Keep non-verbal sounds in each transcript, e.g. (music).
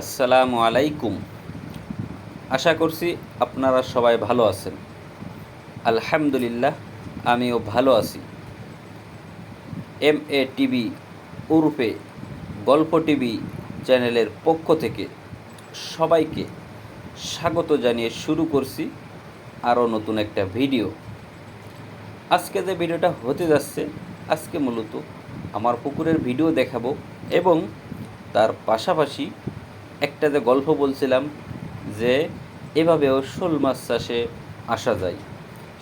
আসসালামু আলাইকুম। আশা করছি আপনারা সবাই ভালো আছেন। আলহামদুলিল্লাহ, আমিও ভালো আছি। এম এ টিভি উরুপে গল্প টিভি চ্যানেলের পক্ষ থেকে সবাইকে স্বাগত জানিয়ে শুরু করছি আরও নতুন একটা ভিডিও। আজকে যে ভিডিওটা হতে যাচ্ছে, আজকে মূলত আমার পুকুরের ভিডিও দেখাবো এবং তার পাশাপাশি একটা যে গল্প বলছিলাম যে এভাবেও শোল মাছ চাষে আসা যায়।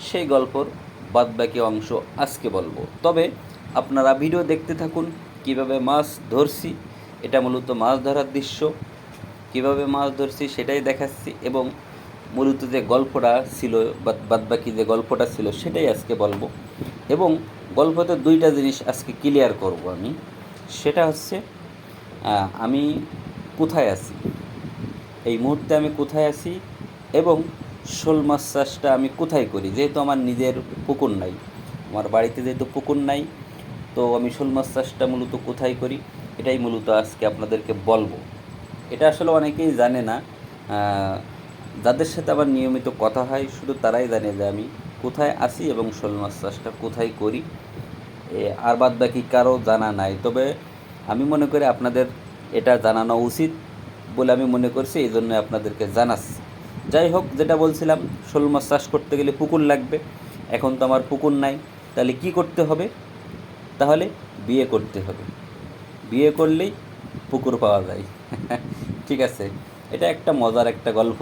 সেই গল্পর বাদবাকি অংশ আজকে বলব। তবে আপনারা ভিডিও দেখতে থাকুন, কীভাবে মাছ ধরছি, এটা মূলত মাছ ধরার দৃশ্য, কীভাবে মাছ ধরছি সেটাই দেখাচ্ছি এবং মূলত যে গল্পটা ছিল বাদবাকি যে গল্পটা ছিল সেটাই আজকে বলব। এবং গল্পতে দুইটা জিনিস আজকে ক্লিয়ার করব আমি। সেটা হচ্ছে আমি কোথায় আছি? এই মুহূর্তে আমি কোথায় আছি এবং শোল মাছ চাষটা আমি কোথায় করি? যেহেতু আমার নিজের পুকুর নাই, আমার বাড়িতে যেহেতু পুকুর নাই, তো আমি শোল মাছ চাষটা মূলত কোথায় করি? এটাই মূলত আজকে আপনাদেরকে বলব। এটা আসলে অনেকেই জানে না যাদের সাথে আমার নিয়মিত কথা হয়, শুধু তারাই জানে যে আমি কোথায় আসি এবং শোল মাছ চাষটা কোথায় করি। আর বাদ বাকি কারও জানা নাই। তবে আমি মনে করি আপনাদের এটা জানানো উচিত বলে আমি মনে করছি, এই জন্য আপনাদেরকে জানাচ্ছি। যাই হোক, যেটা বলছিলাম, শোল মাছ চাষ করতে গেলে পুকুর লাগবে। এখন তো আমার পুকুর নাই। তাহলে কি করতে হবে? তাহলে বিয়ে করতে হবে। বিয়ে করলেই পুকুর পাওয়া যায়। (laughs) ঠিক আছে? এটা একটা মজার একটা গল্প।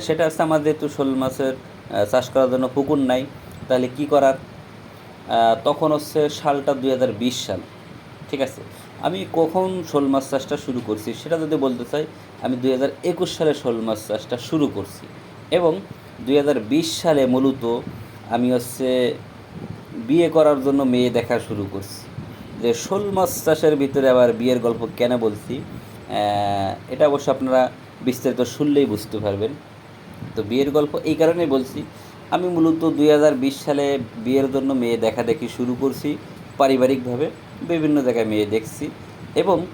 সেটা হচ্ছে আমার যেহেতু শোল মাছের চাষ করার জন্য পুকুর নাই, তাহলে কি করার? তখন হচ্ছে সালটা দুই হাজার বিশ সাল। ঠিক আছে? আমি কখন শোল মাছ চাষটা শুরু করছি সেটা যদি বলতে চাই, আমি দুই হাজার একুশ সালে শোল মাছ চাষটা শুরু করছি এবং দুই হাজার বিশ সালে মূলত আমি হচ্ছে বিয়ে করার জন্য মেয়ে দেখা শুরু করছি। যে শোল মাছ চাষের ভিতরে আবার বিয়ের গল্প কেন বলছি এটা অবশ্য আপনারা বিস্তারিত শুনলেই বুঝতে পারবেন। তো বিয়ের গল্প এই কারণেই বলছি, আমি মূলত দুই হাজার বিশ সালে বিয়ের জন্য মেয়ে দেখা দেখি শুরু করছি পারিবারিকভাবে। বিভিন্ন জায়গায় মেয়ে দেখছি এবং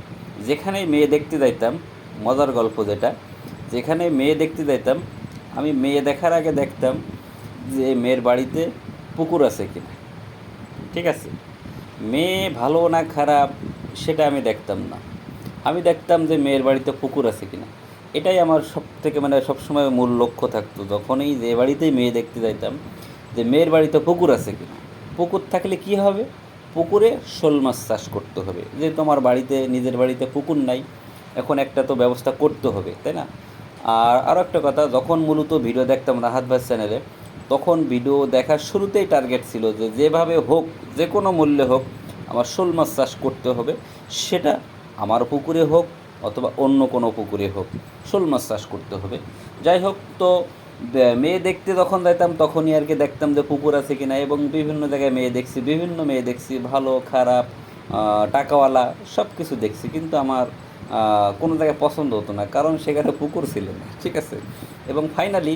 যেখানেই মেয়ে দেখতে যাইতাম, মজার গল্প যেটা, যেখানে মেয়ে দেখতে যাইতাম, আমি মেয়ে দেখার আগে দেখতাম যে মেয়ের বাড়িতে পুকুর আছে কিনা। ঠিক আছে? মেয়ে ভালো না খারাপ সেটা আমি দেখতাম না। আমি দেখতাম যে মেয়ের বাড়িতে পুকুর আছে কিনা। এটাই আমার সব থেকে মানে সবসময় মূল লক্ষ্য থাকতো। যখনই যে বাড়িতেই মেয়ে দেখতে যাইতাম যে মেয়ের বাড়িতে পুকুর আছে কিনা। পুকুর থাকলে কি হবে? পুকুরে শোল মাছ চাষ করতে হবে। যেহেতু আমার বাড়িতে, নিজের বাড়িতে পুকুর নাই, এখন একটা তো ব্যবস্থা করতে হবে, তাই না? আর আরও একটা কথা, যখন মূলত ভিডিও দেখতাম রাহাত ভাই চ্যানেলে তখন ভিডিও দেখার শুরুতেই টার্গেট ছিল যে যেভাবে হোক, যে কোনো মূল্যে হোক, আমার শোল মাছ চাষ করতে হবে। সেটা আমার পুকুরে হোক অথবা অন্য কোনো পুকুরে হোক, শোল মাছ চাষ করতে হবে। যাই হোক, তো মেয়ে দেখতে যখন যাইতাম, তখনই আর কি দেখতাম যে পুকুর আছে কিনা। এবং বিভিন্ন জায়গায় মেয়ে দেখছি, বিভিন্ন মেয়ে দেখছি, ভালো, খারাপ টাকাওয়ালা সব কিছু দেখছি। কিন্তু আমার কোনো জায়গায় পছন্দ হতো না, কারণ সেখানে পুকুর ছিল না, ঠিক আছে? এবং ফাইনালি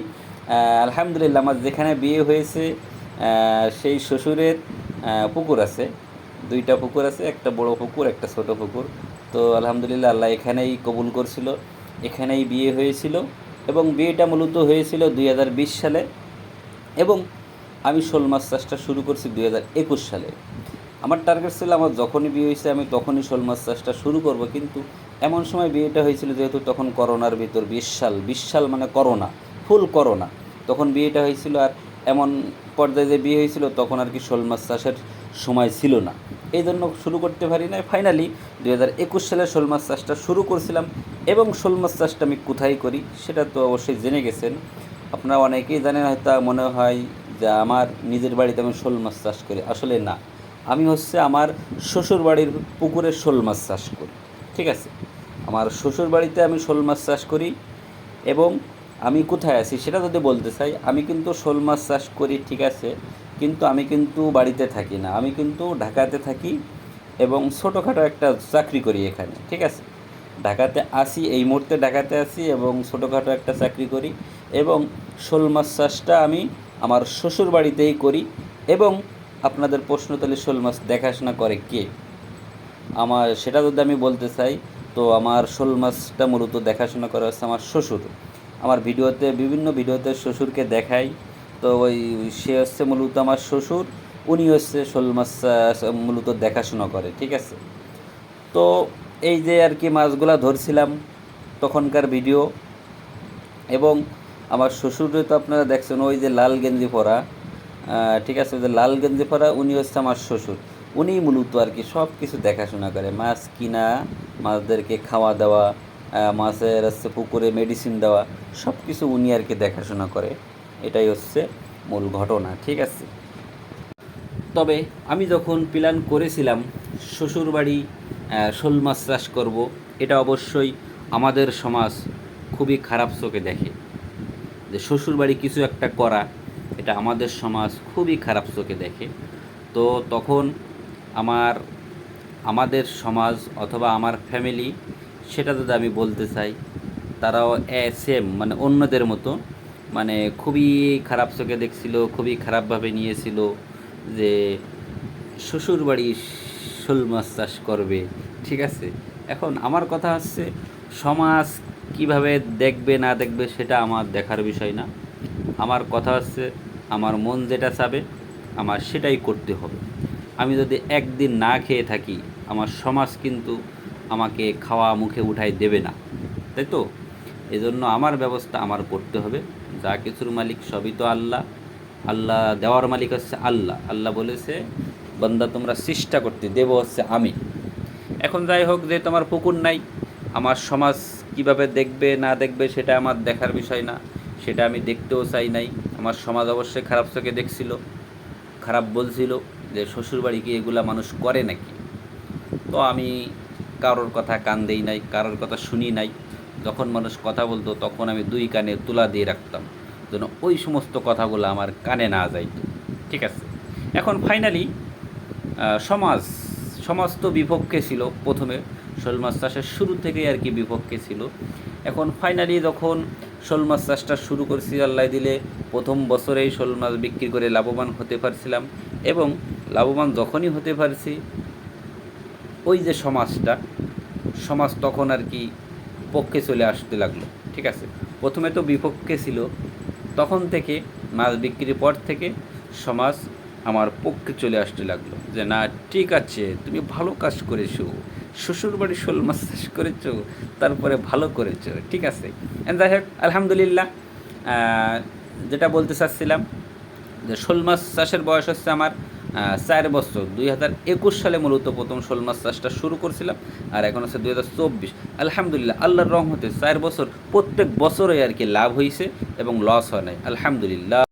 আলহামদুলিল্লাহ আমার যেখানে বিয়ে হয়েছে সেই শ্বশুরের পুকুর আছে। দুইটা পুকুর আছে, একটা বড় পুকুর, একটা ছোট পুকুর। তো আলহামদুলিল্লাহ আল্লাহ এখানেই কবুল করছিল, এখানেই বিয়ে হয়েছিল। এবং বিয়েটা মূলত হয়েছিল দুই হাজার বিশ সালে এবং আমি শোল মাছ চাষটা শুরু করছি দুই হাজার একুশ সালে। আমার টার্গেট ছিল আমার যখনই বিয়ে হয়েছে আমি তখনই শোল মাছ চাষটা শুরু করব, কিন্তু এমন সময় বিয়েটা হয়েছিল যেহেতু তখন করোনার ভিতর বিশ সাল বিশ সাল মানে করোনা ফুল করোনা। তখন বিয়েটা হয়েছিল আর এমন পর্যায়ে যে বিয়ে হয়েছিল তখন আর কি শোল মাছ চাষের সময় ছিল না। এই জন্য শুরু করতে পারি না ফাইনালি দুই হাজার একুশ সালে শোল মাছ চাষটা শুরু করছিলাম এবং শোল মাছ চাষটা আমি কোথায় করি সেটা তো অবশ্যই জেনে গেছেন। আপনারা অনেকেই জানেন হয়তো মনে হয় যে আমার নিজের বাড়িতে আমি শোল মাছ চাষ করি। আসলে না। আমি হচ্ছে আমার শ্বশুর বাড়ির পুকুরে শোল মাছ চাষ করি। ঠিক আছে? আমার শ্বশুর বাড়িতে আমি শোল মাছ চাষ করি এবং আমি কোথায় আছি সেটা যদি বলতে চাই, আমি কিন্তু শোল মাছ চাষ করি, ঠিক আছে? কিন্তু আমি কিন্তু বাড়িতে থাকি না। আমি কিন্তু ঢাকাতে থাকি এবং ছোটোখাটো একটা চাকরি করি এখানে, ঠিক আছে? ঢাকাতে আসি, এই মুহূর্তে ঢাকাতে আসি এবং ছোটোখাটো একটা চাকরি করি এবং শোল মাছ চাষটা আমি আমার শ্বশুর বাড়িতেই করি এবং আপনাদের প্রশ্ন তাহলে শোল মাছ দেখাশোনা করে কে? আমার, সেটা যদি আমি বলতে চাই, তো আমার শোল মাছটা মূলত দেখাশোনা করা হচ্ছে আমার শ্বশুর। আমার ভিডিওতে, বিভিন্ন ভিডিওতে শ্বশুরকে দেখাই তো ওই সে হচ্ছে মূলত আমার শ্বশুর উনি হচ্ছে শোল মাছ মূলত দেখাশোনা করে, ঠিক আছে? তো এই যে আর কি মাছগুলা ধরছিলাম তখনকার ভিডিও এবং আমার শ্বশুরে তো আপনারা দেখছেন, ওই যে লাল গেঞ্জি পরা ঠিক আছে, ওই যে লাল গেঞ্জি পরা, উনি হচ্ছে আমার শ্বশুর। উনিই মূলত আর কি সব কিছু দেখাশোনা করে, মাছ কিনা, মাছদেরকে খাওয়া দাওয়া মাছের হচ্ছে পুকুরে মেডিসিন দেওয়া সব কিছু উনি আর কি দেখাশোনা করে। এটাই হচ্ছে মূল ঘটনা, ঠিক আছে? তবে আমি যখন প্ল্যান করেছিলাম শ্বশুরবাড়ি শোল মাছ চাষ করব, এটা অবশ্যই আমাদের সমাজ খুবই খারাপ চোখে দেখে। যে শ্বশুরবাড়ি কিছু একটা করা, এটা আমাদের সমাজ খুবই খারাপ চোখে দেখে। তো তখন আমার, আমাদের সমাজ অথবা আমার ফ্যামিলি সেটা যদি আমি বলতে চাই, তারাও সেম মানে অন্যদের মতো মানে খুবই খারাপ চোখে দেখছিল, খুবই খারাপভাবে নিয়েছিল যে শ্বশুর বাড়ি শোল মাছ চাষ করবে, ঠিক আছে? এখন আমার কথা হচ্ছে, সমাজ কীভাবে দেখবে, না দেখবে সেটা আমার দেখার বিষয় না। আমার কথা হচ্ছে, আমার মন যেটা চাবে, আমার সেটাই করতে হবে। আমি যদি একদিন না খেয়ে থাকি, আমার সমাজ কিন্তু আমাকে খাওয়া মুখে উঠাই দেবে না। তাই তো? এজন্য আমার ব্যবস্থা আমার করতে হবে। যা কিছুর মালিক সবই তো আল্লাহ। আল্লাহ দেওয়ার মালিক হচ্ছে আল্লাহ। আল্লাহ বলেছে, বন্দা তোমরা চেষ্টা করতে, দেব হচ্ছে আমি। এখন যাই হোক যে তোমার পুকুর নাই, আমার সমাজ কীভাবে দেখবে, না দেখবে, সেটা আমার দেখার বিষয় না। সেটা আমি দেখতেও চাই নাই। আমার সমাজ অবশ্যই খারাপ চোখে দেখছিল, খারাপ বলছিল যে শ্বশুরবাড়ি কি এগুলা মানুষ করে নাকি? তো আমি কারোর কথা কান দেই নাই, কারোর কথা শুনি নাই। যখন মানুষ কথা বলতো, তখন আমি দুই কানে তুলা দিয়ে রাখতাম। যেন ওই সমস্ত কথাগুলো আমার কানে না যাইতো। ঠিক আছে? এখন ফাইনালি সমাজ সমাজ তো বিপক্ষে ছিল প্রথমে, শোল মাছ চাষের শুরু থেকেই আর কি বিপক্ষে ছিল। এখন ফাইনালি যখন শোল মাছ চাষটা শুরু করছি, আল্লাহ দিলে প্রথম বছরেই শোল মাছ বিক্রি করে লাভবান হতে পারছিলাম এবং লাভবান যখনই হতে পারছি, ওই যে সমাজটা, সমাজ তখন আর কি পক্ষে চলে আসতে লাগল। ঠিক আছে? প্রথমে তো বিপক্ষে ছিল তখন থেকে মাছ বিক্রির পর থেকে সমাজ আমার পক্ষে চলে আসতে লাগল যে, না, ঠিক আছে, তুমি ভালো কাজ করেছ শ্বশুরবাড়ি শোল মাছ চাষ করেছ, তারপরে ভালো করেছ, ঠিক আছে। যাই হোক, আলহামদুলিল্লাহ যেটা বলতে চাচ্ছিলাম যে, শোল মাছ চাষের বয়স হচ্ছে আমার চার বছর। দুই হাজার একুশ সালে মূলত প্রথম শোল মাছ চাষটা শুরু করছিলাম, আর এখন আছে দুই হাজার চব্বিশ। আলহামদুলিল্লাহ, আল্লাহর রং হতে চার বছর প্রত্যেক বছরই আর কি লাভ হয়েছে এবং লস হয় নাই। আলহামদুলিল্লাহ।